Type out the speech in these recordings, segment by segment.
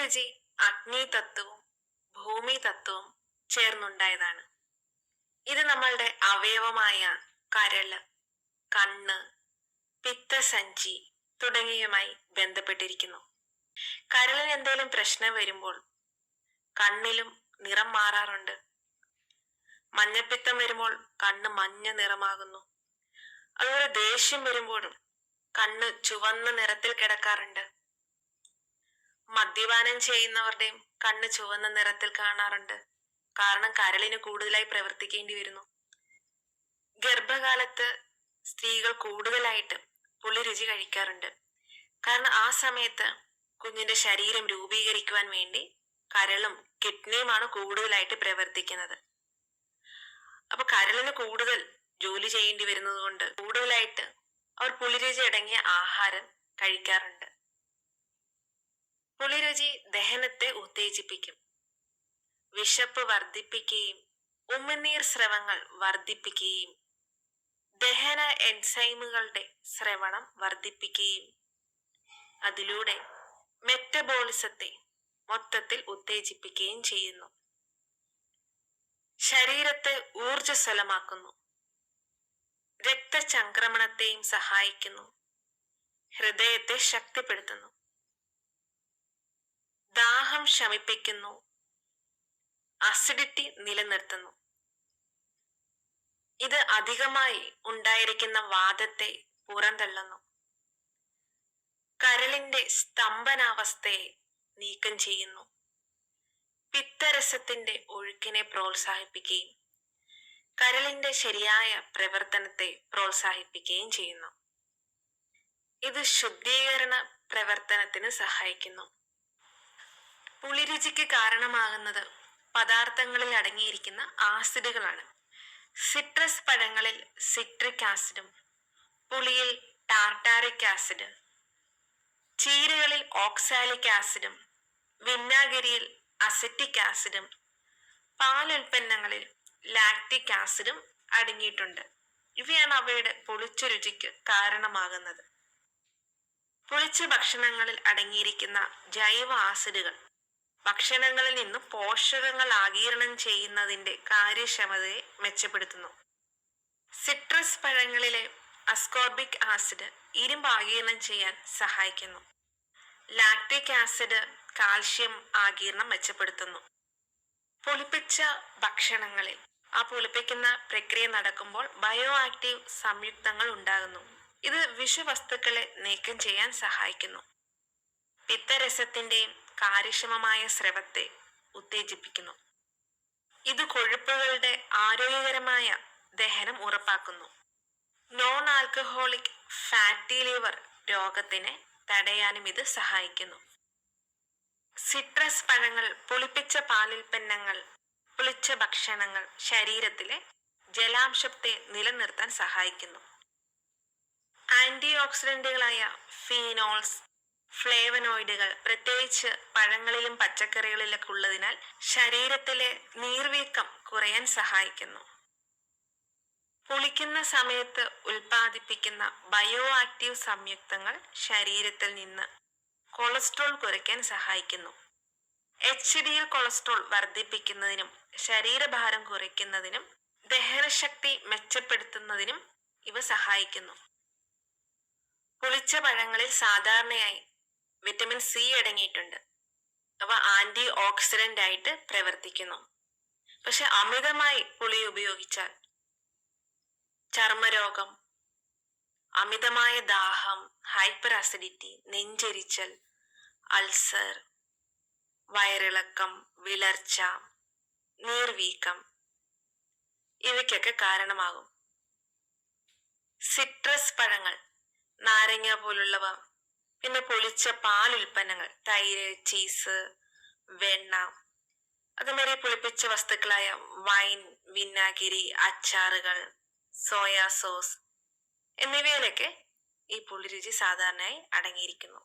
രുചി അഗ്നി തത്വവും ഭൂമി തത്വവും ചേർന്നുണ്ടായതാണ്. ഇത് നമ്മളുടെ അവയവമായ കരൾ കണ്ണ് പിത്തസഞ്ചി തുടങ്ങിയുമായി ബന്ധപ്പെട്ടിരിക്കുന്നു. കരളിന് എന്തെങ്കിലും പ്രശ്നം വരുമ്പോൾ കണ്ണിലും നിറം മാറാറുണ്ട്. മഞ്ഞപ്പിത്തം വരുമ്പോൾ കണ്ണ് മഞ്ഞ നിറമാകുന്നു. അതുപോലെ ദേഷ്യം വരുമ്പോഴും കണ്ണ് ചുവന്ന നിറത്തിൽ കിടക്കാറുണ്ട്. മദ്യപാനം ചെയ്യുന്നവരുടെയും കണ്ണ് ചുവന്ന നിറത്തിൽ കാണാറുണ്ട്. കാരണം കരളിന് കൂടുതലായി പ്രവർത്തിക്കേണ്ടി വരുന്നു. ഗർഭകാലത്ത് സ്ത്രീകൾ കൂടുതലായിട്ട് പുളി രുചി കഴിക്കാറുണ്ട്. കാരണം ആ സമയത്ത് കുഞ്ഞിന്റെ ശരീരം രൂപീകരിക്കുവാൻ വേണ്ടി കരളും കിഡ്നിയുമാണ് കൂടുതലായിട്ട് പ്രവർത്തിക്കുന്നത്. അപ്പൊ കരളിന് കൂടുതൽ ജോലി ചെയ്യേണ്ടി വരുന്നത് കൊണ്ട് കൂടുതലായിട്ട് അവർ പുളിരുചി അടങ്ങിയ ആഹാരം കഴിക്കാറുണ്ട്. പുളിരുചി ദഹനത്തെ ഉത്തേജിപ്പിക്കും. വിശപ്പ് വർദ്ധിപ്പിക്കുകയും ഉമിനീർ സ്രവങ്ങൾ വർദ്ധിപ്പിക്കുകയും ദഹന എൻസൈമുകളുടെ ശ്രവണം വർദ്ധിപ്പിക്കുകയും അതിലൂടെ മെറ്റബോളിസത്തെ മൊത്തത്തിൽ ഉത്തേജിപ്പിക്കുകയും ചെയ്യുന്നു. ശരീരത്തെ ഊർജസ്വലമാക്കുന്നു രക്തചംക്രമണത്തെയും സഹായിക്കുന്നു. ഹൃദയത്തെ ശക്തിപ്പെടുത്തുന്നു. ദാഹം ശമിപ്പിക്കുന്നു. അസിഡിറ്റി നിലനിർത്തുന്നു. ഇത് അധികമായി ഉണ്ടായിരിക്കുന്ന വാദത്തെ പുറന്തള്ളുന്നു. കരളിന്റെ സ്തംഭനാവസ്ഥയെ നീക്കം ചെയ്യുന്നു. പിത്തരസത്തിന്റെ ഒഴുക്കിനെ പ്രോത്സാഹിപ്പിക്കുകയും കരളിന്റെ ശരിയായ പ്രവർത്തനത്തെ പ്രോത്സാഹിപ്പിക്കുകയും ചെയ്യുന്നു. ഇത് ശുദ്ധീകരണ പ്രവർത്തനത്തിന് സഹായിക്കുന്നു. പുളിരുചിക്ക് കാരണമാകുന്നത് പദാർത്ഥങ്ങളിൽ അടങ്ങിയിരിക്കുന്ന ആസിഡുകളാണ്. സിട്രസ് പഴങ്ങളിൽ സിട്രിക് ആസിഡും പുളിയിൽ ടാർട്ടാറിക് ആസിഡ് ചീരകളിൽ ഓക്സാലിക് ആസിഡും വിന്നാഗിരിയിൽ അസറ്റിക് ആസിഡും പാലുൽപ്പന്നങ്ങളിൽ ലാക്റ്റിക് ആസിഡും അടങ്ങിയിട്ടുണ്ട്. ഇവയാണ് അവയുടെ പുളിച്ച രുചിക്ക് കാരണമാകുന്നത്. പുളിച്ച ഭക്ഷണങ്ങളിൽ അടങ്ങിയിരിക്കുന്ന ജൈവ ആസിഡുകൾ. ഭക്ഷണങ്ങളിൽ നിന്ന് പോഷകങ്ങൾ ആഗീരണം ചെയ്യുന്നതിന്റെ കാര്യക്ഷമതയെ മെച്ചപ്പെടുത്തുന്നു. സിട്രസ് പഴങ്ങളിലെ അസ്കോർബിക് ആസിഡ് ഇരുമ്പ് ആഗീരണം ചെയ്യാൻ സഹായിക്കുന്നു. ലാക്ടിക് ആസിഡ് കാൽഷ്യം ആഗീരണം മെച്ചപ്പെടുത്തുന്നു. പുളിപ്പിച്ച ഭക്ഷണങ്ങളിൽ ആ പുളിപ്പിക്കുന്ന പ്രക്രിയ നടക്കുമ്പോൾ ബയോ ആക്റ്റീവ് സംയുക്തങ്ങൾ ഉണ്ടാകുന്നു. ഇത് വിഷവസ്തുക്കളെ നീക്കം ചെയ്യാൻ സഹായിക്കുന്നു. പിത്തരസത്തിന്റെയും കാര്യക്ഷമമായ സ്രവത്തെ ഉത്തേജിപ്പിക്കുന്നു. ഇത് കൊഴുപ്പുകളുടെ ആരോഗ്യകരമായ ദഹനം ഉറപ്പാക്കുന്നു. നോൺ ആൽക്കഹോളിക് ഫാറ്റി ലിവർ രോഗത്തിനെ തടയാനും ഇത് സഹായിക്കുന്നു. സിട്രസ് പഴങ്ങൾ പുളിപ്പിച്ച പാലുൽപ്പന്നങ്ങൾ പുളിച്ച ഭക്ഷണങ്ങൾ ശരീരത്തിലെ ജലാംശത്തെ നിലനിർത്താൻ സഹായിക്കുന്നു. ആന്റി ഓക്സിഡന്റുകളായ ഫീനോൾസ് ഫ്ലേവനോയിഡുകൾ പ്രത്യേകിച്ച് പഴങ്ങളിലും പച്ചക്കറികളിലൊക്കെ ഉള്ളതിനാൽ ശരീരത്തിലെ നീർവീക്കം കുറയാൻ സഹായിക്കുന്നു. കുളിക്കുന്ന സമയത്ത് ഉൽപ്പാദിപ്പിക്കുന്ന ബയോ ആക്റ്റീവ് സംയുക്തങ്ങൾ ശരീരത്തിൽ നിന്ന് കൊളസ്ട്രോൾ കുറയ്ക്കാൻ സഹായിക്കുന്നു. എച്ച് ഡി എൽ കൊളസ്ട്രോൾ വർദ്ധിപ്പിക്കുന്നതിനും ശരീരഭാരം കുറയ്ക്കുന്നതിനും ദഹനശക്തി മെച്ചപ്പെടുത്തുന്നതിനും ഇവ സഹായിക്കുന്നു. പുളിച്ച പഴങ്ങളിൽ സാധാരണയായി വിറ്റമിൻ സി അടങ്ങിയിട്ടുണ്ട്. അവ ആന്റി ഓക്സിഡന്റ് ആയിട്ട് പ്രവർത്തിക്കുന്നു. പക്ഷെ അമിതമായി പുളി ഉപയോഗിച്ചാൽ ചർമ്മരോഗം അമിതമായ ദാഹം ഹൈപ്പർ അസിഡിറ്റി നെഞ്ചരിച്ചൽ അൾസർ വയറിളക്കം വിളർച്ച നീർവീക്കം ഇവയ്ക്കൊക്കെ കാരണമാകും. സിട്രസ് പഴങ്ങൾ നാരങ്ങ പോലുള്ളവ പിന്നെ പൊളിച്ച പാൽ ഉൽപ്പന്നങ്ങൾ തൈര് ചീസ് വെണ്ണ അതുമാതിരി പുളിപ്പിച്ച വസ്തുക്കളായ വൈൻ വിന്നാഗിരി അച്ചാറുകൾ സോയാ സോസ് എന്നിവയിലൊക്കെ ഈ പുളിരുചി സാധാരണയായി അടങ്ങിയിരിക്കുന്നു.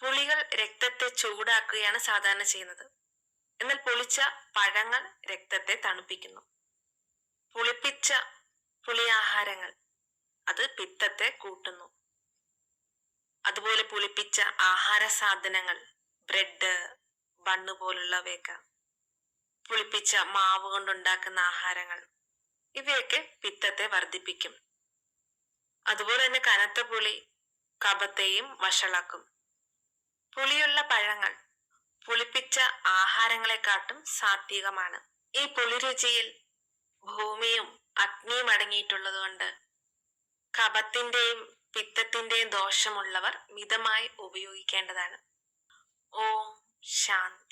പുളികൾ രക്തത്തെ ചൂടാക്കുകയാണ് സാധാരണ ചെയ്യുന്നത്. എന്നാൽ പൊളിച്ച പഴങ്ങൾ രക്തത്തെ തണുപ്പിക്കുന്നു. പുളിപ്പിച്ച പുളിയാഹാരങ്ങൾ അത് പിത്തത്തെ കൂട്ടുന്നു. അതുപോലെ പുളിപ്പിച്ച ആഹാര സാധനങ്ങൾ ബ്രെഡ് ബണ്ണ് പോലുള്ളവയൊക്കെ പുളിപ്പിച്ച മാവ് കൊണ്ടുണ്ടാക്കുന്ന ആഹാരങ്ങൾ ഇവയൊക്കെ പിത്തത്തെ വർദ്ധിപ്പിക്കും. അതുപോലെ തന്നെ കനത്ത പുളി കപത്തെയും വഷളാക്കും. പുളിയുള്ള പഴങ്ങൾ പുളിപ്പിച്ച ആഹാരങ്ങളെക്കാട്ടും സാത്വികമാണ്. ഈ പുളിരുചിയിൽ ഭൂമിയും അഗ്നിയും അടങ്ങിയിട്ടുള്ളതുകൊണ്ട് കഫത്തിന്റെയും പിത്തത്തിന്റെയും ദോഷമുള്ളവർ മിതമായി ഉപയോഗിക്കേണ്ടതാണ്. ഓം ശാന്തി.